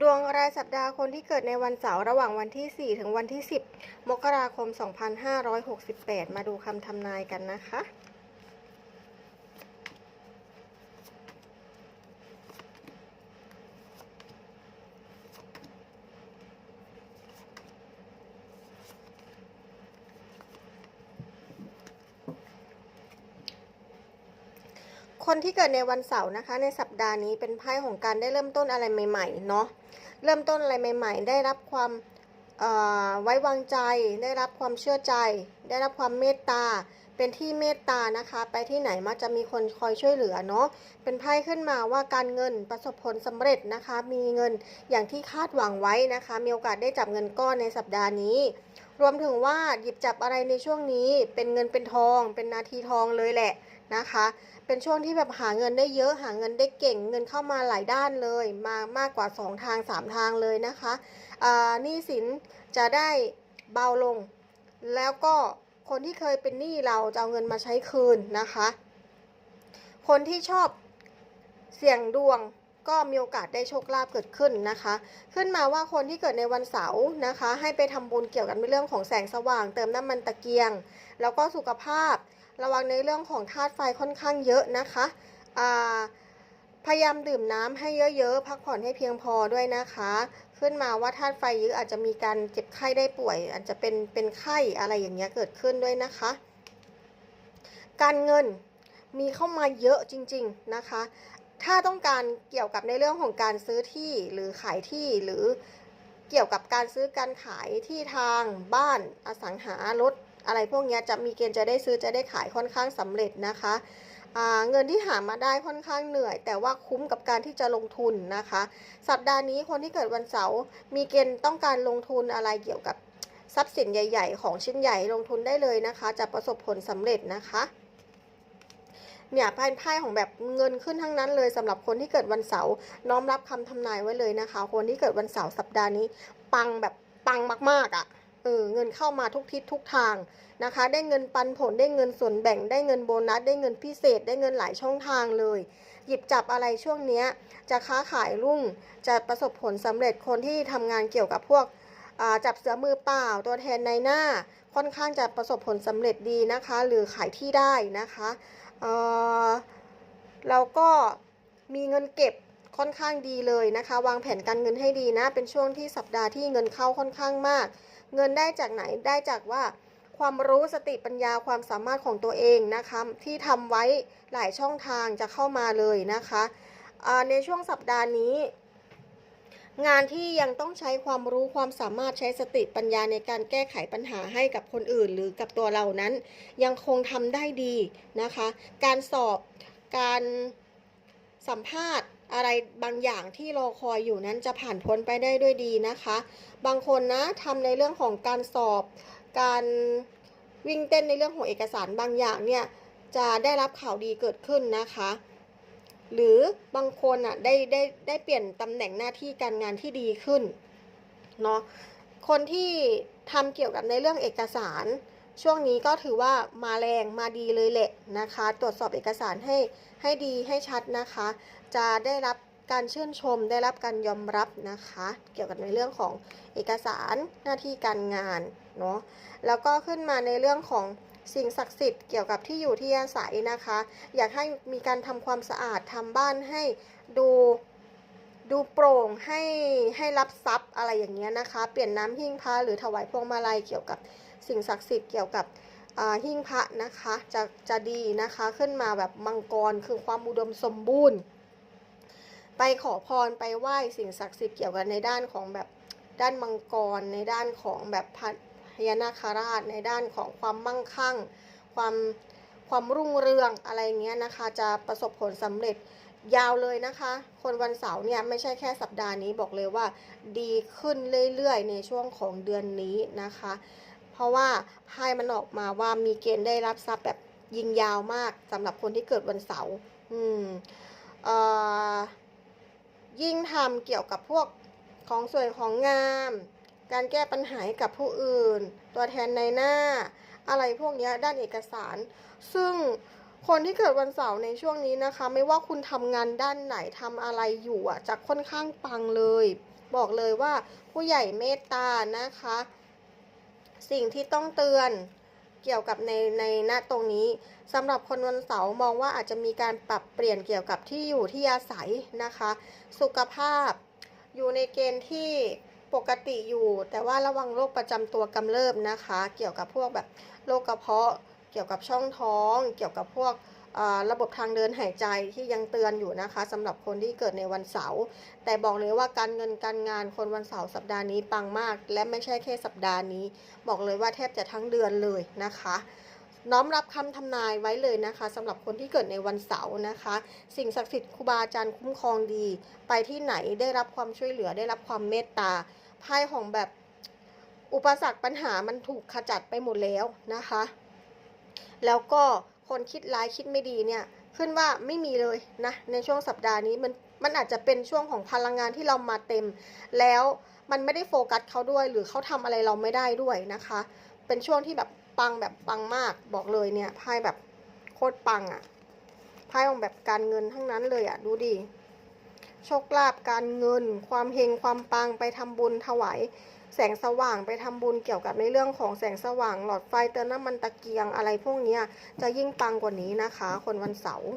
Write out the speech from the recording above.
ดวงรายสัปดาห์คนที่เกิดในวันเสาร์ระหว่างวันที่ 4 ถึงวันที่ 10 มกราคม 2568 มาดูคำทำนายกันนะคะ คนที่เกิดในวันเสาร์นะคะ ในสัปดาห์นี้เป็นไพ่ของการได้เริ่มต้นอะไรใหม่ ๆ เนาะ เริ่มต้นอะไรใหม่ ๆ ได้รับความไว้วางใจ ได้รับความเชื่อใจ ได้รับความเมตตา เป็นที่เมตตานะคะ ไปที่ไหนมักจะมีคนคอยช่วยเหลือเนาะ เป็นไพ่ขึ้นมาว่าการเงินประสบผลสำเร็จนะคะ มีเงินอย่างที่คาดหวังไว้นะคะ มีโอกาสได้จับเงินก้อนในสัปดาห์นี้ รวมถึงว่าหยิบจับอะไรในช่วงนี้ เป็นเงินเป็นทอง เป็นนาทีทองเลยแหละ นะคะ เป็นช่วงที่แบบหาเงินได้เยอะหาเงินได้เก่ง เงินเข้ามาหลายด้านเลย มามากกว่า 2 ทาง 3 ทางเลยนะคะหนี้สินจะได้เบาลง แล้วก็คนที่เคยเป็นหนี้เราจะเอาเงินมาใช้คืนนะคะ คนที่ชอบเสี่ยงดวงก็มีโอกาสได้โชคลาภเกิดขึ้นนะคะ ขึ้นมาว่าคนที่เกิดในวันเสาร์นะคะ ให้ไปทำบุญเกี่ยวกับเรื่องของแสงสว่าง เติมน้ำมันตะเกียง แล้วก็สุขภาพ ระวังในเรื่องของธาตุไฟค่อนข้างเยอะนะคะพยายามดื่มน้ำให้เยอะๆ พักผ่อนให้เพียงพอด้วยนะคะ ขึ้นมาว่าธาตุไฟเยอะอาจจะมีการเจ็บไข้ได้ป่วย อาจจะเป็นเป็นไข้อะไรอย่างเงี้ยเกิดขึ้นด้วยนะคะ การเงินมีเข้ามาเยอะจริง ๆนะคะ ถ้าต้องการเกี่ยวกับในเรื่องของการซื้อที่หรือขายที่หรือเกี่ยวกับการซื้อการขายที่ทางบ้านอสังหารถ อะไรพวกนี้จะมีเกณฑ์จะได้ซื้อจะได้ขายค่อนข้างสำเร็จนะคะเงินที่หามาได้ค่อนข้างเหนื่อย แต่ว่าคุ้มกับการที่จะลงทุนนะคะ สัปดาห์นี้คนที่เกิดวันเสาร์มีเกณฑ์ต้องการลงทุนอะไรเกี่ยวกับทรัพย์สินใหญ่ ๆ ของชิ้นใหญ่ลงทุนได้เลยนะคะ จะประสบผลสำเร็จนะคะเนี่ยไพ่ไพ่ของแบบเงินขึ้นทั้งนั้นเลยสำหรับคนที่เกิดวันเสาร์น้อมรับคำทำนายไว้เลยนะคะ คนที่เกิดวันเสาร์สัปดาห์นี้ ปังแบบปังมากๆอะ่ะ เออเงินเข้ามาทุกทิศทุกทางนะคะ ได้เงินปันผลได้เงินส่วนแบ่งได้เงินโบนัส ได้เงินพิเศษ ได้เงินหลายช่องทางเลย หยิบจับอะไรช่วงเนี้ยจะค้าขายรุ่ง จะประสบผลสำเร็จคนที่ทำงานเกี่ยวกับพวกจับเสือมือเปล่าตัวแทนในหน้า ค่อนข้างจะประสบผลสำเร็จดีนะคะ หรือขายที่ได้นะคะเอ่อแล้วก็มีเงินเก็บค่อนข้างดีเลยนะคะ วางแผนการเงินให้ดีนะ เป็นช่วงที่สัปดาห์ที่เงินเข้าค่อนข้างมาก เงินได้จากไหนได้จากว่า ความรู้สติปัญญาความสามารถของตัวเองนะคะที่ทำไว้หลายช่องทางจะเข้ามาเลยนะคะในช่วงสัปดาห์นี้ งานที่ยังต้องใช้ความรู้ความสามารถใช้สติปัญญาในการแก้ไขปัญหาให้กับคนอื่น หรือกับตัวเรานั้น ยังคงทำได้ดีนะคะ การสอบการสัมภาษณ์ อะไรบางอย่างที่รอคอยอยู่นั้นจะผ่านพ้นไปได้ด้วยดีนะคะ บางคนนะทำในเรื่องของการสอบ การวิ่งเต้นในเรื่องของเอกสารบางอย่างเนี่ยจะได้รับข่าวดีเกิดขึ้นนะคะ หรือบางคนอะได้ได้ได้เปลี่ยนตำแหน่งหน้าที่การงานที่ดีขึ้นเนาะคนที่ทำเกี่ยวกับในเรื่องเอกสาร ช่วงนี้ก็ถือว่ามาแรงมาดีเลยแหละนะคะ ตรวจสอบเอกสารให้ให้ดีให้ชัดนะคะ จะได้รับการชื่นชมได้รับการยอมรับนะคะ เกี่ยวกับในเรื่องของเอกสารหน้าที่การงานเนาะแล้วก็ขึ้นมาในเรื่องของสิ่งศักดิ์สิทธิ์เกี่ยวกับที่อยู่ที่อาศัยนะคะ อยากให้มีการทำความสะอาดทำบ้านให้ดูดูโปร่งให้ให้รับทรัพย์อะไรอย่างเงี้ยนะคะ เปลี่ยนน้ำหิ้งพระหรือถวายพวงมาลัยเกี่ยวกับ สิ่งศักดิ์สิทธิ์เกี่ยวกับหิ้งพระนะคะจะจะดีนะคะขึ้นมาแบบมังกรคือความอุดมสมบูรณ์ ไปขอพรไปไหว้สิ่งศักดิ์สิทธิ์เกี่ยวกับในด้านของแบบด้านมังกร ในด้านของแบบพพญานาคราช ในด้านของความมั่งคั่ง ความความรุ่งเรืองอะไรเงี้ยนะคะ จะประสบผลสำเร็จยาวเลยนะคะ คนวันเสาร์เนี่ยไม่ใช่แค่สัปดาห์นี้บอกเลยว่า ดีขึ้นเรื่อยๆ ในช่วงของเดือนนี้นะคะ เพราะว่าไพ่มันออกมาว่ามีเกณฑ์ได้รับทรัพย์แบบยิงยาวมากสำหรับคนที่เกิดวันเสาร์อืมเอ่อยิ่งทำเกี่ยวกับพวกของสวยของงาม การแก้ปัญหาให้กับผู้อื่น ตัวแทนในหน้า อะไรพวกนี้ด้านเอกสาร ซึ่งคนที่เกิดวันเสาร์ในช่วงนี้นะคะ ไม่ว่าคุณทำงานด้านไหนทำอะไรอยู่อะจะค่อนข้างปังเลย บอกเลยว่าผู้ใหญ่เมตตานะคะ สิ่งที่ต้องเตือนเกี่ยวกับในในณตรงนี้สำหรับคนวันเสาร์มองว่าอาจจะมีการปรับเปลี่ยนเกี่ยวกับที่อยู่ที่อาศัยนะคะ สุขภาพอยู่ในเกณฑ์ที่ปกติอยู่ แต่ว่าระวังโรคประจำตัวกำเริบนะคะ เกี่ยวกับพวกแบบโรคกระเพาะ เกี่ยวกับช่องท้อง เกี่ยวกับพวก ระบบทางเดินหายใจที่ยังเตือนอยู่นะคะสำหรับคนที่เกิดในวันเสาร์แต่บอกเลยว่าการเงินการงานคนวันเสาร์สัปดาห์นี้ปังมาก และไม่ใช่แค่สัปดาห์นี้ บอกเลยว่าแทบจะทั้งเดือนเลยนะคะน้อมรับคำทำนายไว้เลยนะคะสำหรับคนที่เกิดในวันเสาร์นะคะ สิ่งศักดิ์สิทธิ์ครูบาอาจารย์คุ้มครองดี ไปที่ไหนได้รับความช่วยเหลือได้รับความเมตตาไพ่ของแบบอุปสรรคปัญหามันถูกขจัดไปหมดแล้วนะคะ แล้วก็ คนคิดร้ายคิดไม่ดีเนี่ย ขึ้นว่าไม่มีเลยนะ ในช่วงสัปดาห์นี้มันมันอาจจะเป็นช่วงของพลังงานที่เรามาเต็ม แล้วมันไม่ได้โฟกัสเขาด้วย หรือเขาทำอะไรเราไม่ได้ด้วยนะคะ เป็นช่วงที่แบบปังแบบปังมากบอกเลยเนี่ยไพ่แบบโคตรปังอะ่ะไพ่ของแบบการเงินทั้งนั้นเลยอะ่ะดูดิ โชคลาภการเงิน ความเฮงความปังไปทำบุญถวายแสงสว่างไปทำบุญเกี่ยวกับในเรื่องของแสงสว่าง หลอดไฟเติมน้ำมันตะเกียงอะไรพวกนี้จะยิ่งปังกว่านี้นะคะ คนวันเสาร์